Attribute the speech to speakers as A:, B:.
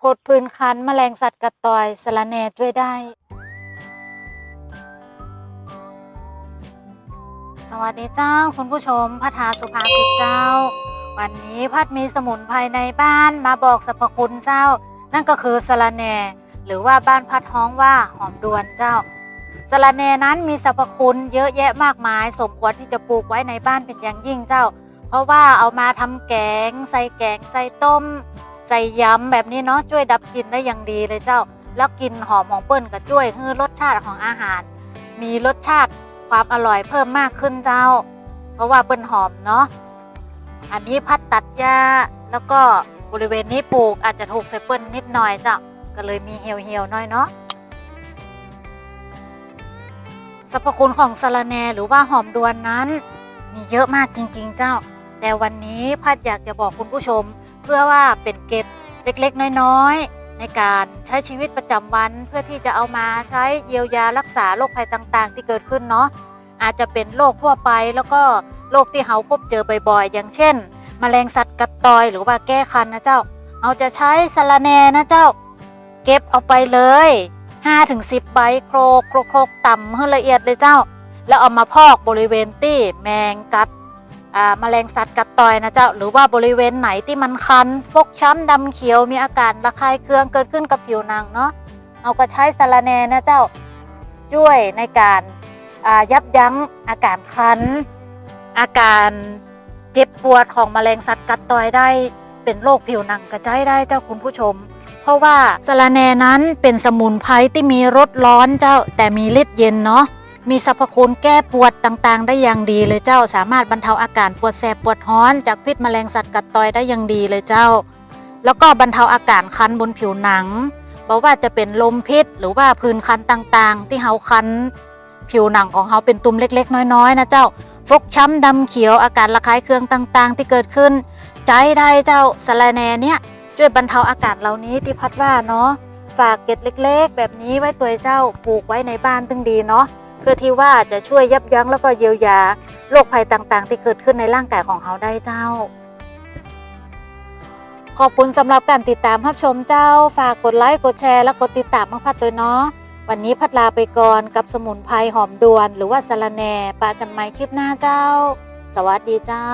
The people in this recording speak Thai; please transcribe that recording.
A: พดพื้นคันแมลงสัตว์กัดต่อยสะระแหน่ช่วยได้ สวัสดีเจ้าคุณผู้ชมพัฒาสุภาษิตเจ้า วันนี้พัดมีสมุนไพรในบ้านมาบอกสรรพคุณเจ้า นั่นก็คือสะระแหน่หรือว่าบ้านพัดฮ้องว่าหอมดวนเจ้าสะระแหน่นั้นมีสรรพคุณเยอะแยะมากมาย สมควรที่จะปลูกไว้ในบ้านเป็นอย่างยิ่งเจ้า เพราะว่าเอามาทำแกง ใส่แกงใส่ต้ม ใส่ยำแบบนี้เนาะช่วยดับกลิ่นได้อย่างดีเลยเจ้า แล้วกลิ่นหอมของเปิ้ลก็ช่วยให้รสชาติของอาหาร มีรสชาติความอร่อยเพิ่มมากขึ้นเจ้า เพราะว่าเปิ้ลหอมเนาะอันนี้พัดตัดหญ้าแล้วก็บริเวณนี้ปลูกอาจจะถูกใส่เปิ้ลนิดหน่อยเจ้าก็เลยมีเหี่ยวเหี่ยวๆหน่อยเนาะสรรพคุณของสะระแหนหรือว่าหอมดวนนั้น มีเยอะมากจริง ๆ เจ้า แต่วันนี้พัดอยากจะบอกคุณผู้ชม เพื่อว่าเป็นเกร็ดเล็กๆ น้อยๆ ในการใช้ชีวิตประจำวันเพื่อที่จะเอามาใช้เยียวยารักษาโรคภัยต่างๆ ที่เกิดขึ้นเนาะอาจจะเป็นโรคทั่วไปแล้วก็โรคที่เราพบเจอบ่อยๆ อย่างเช่นแมลงสัตว์กัดตอยหรือว่าแก้คันนะเจ้า เอาจะใช้สะระแน่นะเจ้า เก็บเอาไปเลย 5-10 ใบโครกโครกโครกต่ำให้ละเอียดเลยเจ้า แล้วเอามาพอกบริเวณที่แมงกัด อ่าแมลงสัตว์กัดต่อยนะเจ้า หรือว่าบริเวณไหนที่มันคัน ฟกช้ำดำเขียวมีอาการระคายเคืองเกิดขึ้นกับผิวหนังเนาะเอาก็ใช้สารแนนะเจ้าช่วยในการยับยั้งอาการคัน อาการเจ็บปวดของแมลงสัตว์กัดต่อยได้เป็นโรคผิวหนังกระจายได้เจ้าคุณผู้ชม เพราะว่าสารแนนั้นเป็นสมุนไพรที่มีรสร้อนเจ้าแต่มีฤทธิ์เย็นเนาะ มีสรรพคุณแก้ปวดต่างๆ ได้อย่างดีเลยเจ้า สามารถบรรเทาอาการปวดแสบปวดร้อน จากพิษแมลงสัตว์กัดต่อยได้อย่างดีเลยเจ้า แล้วก็บรรเทาอาการคันบนผิวหนังบอกว่าจะเป็นลมพิษหรือว่าพื้นคันต่างๆ ที่เฮาคันผิวหนังของเฮาเป็นตุ่มเล็ก ๆ น้อยๆนะเจ้า ฟกช้ำดำเขียวอาการระคายเคืองต่างๆ ที่เกิดขึ้น ใจได้เจ้าสะระแน่เนี่ยช่วยบรรเทาอาการเหล่านี้ที่พัดว่าเนาะฝากเก็ดเล็ก ๆ แบบนี้ไว้ตัวเจ้าปลูกไว้ในบ้านตึงดีเนาะ เพื่อที่ว่าจะช่วยยับยั้งแล้วก็เยียวยาโรคภัยต่างๆ ที่เกิดขึ้นในร่างกายของเขาได้เจ้า ขอบคุณสำหรับการติดตามรับชมเจ้า ฝากกดไลค์กดแชร์และกดติดตามมาพัดตัวเนาะวันนี้พัดลาไปก่อนกับสมุนไพรหอมดวน หรือว่าสะระแหน่ปากันใหมคลิปหน้าเจ้า สวัสดีเจ้า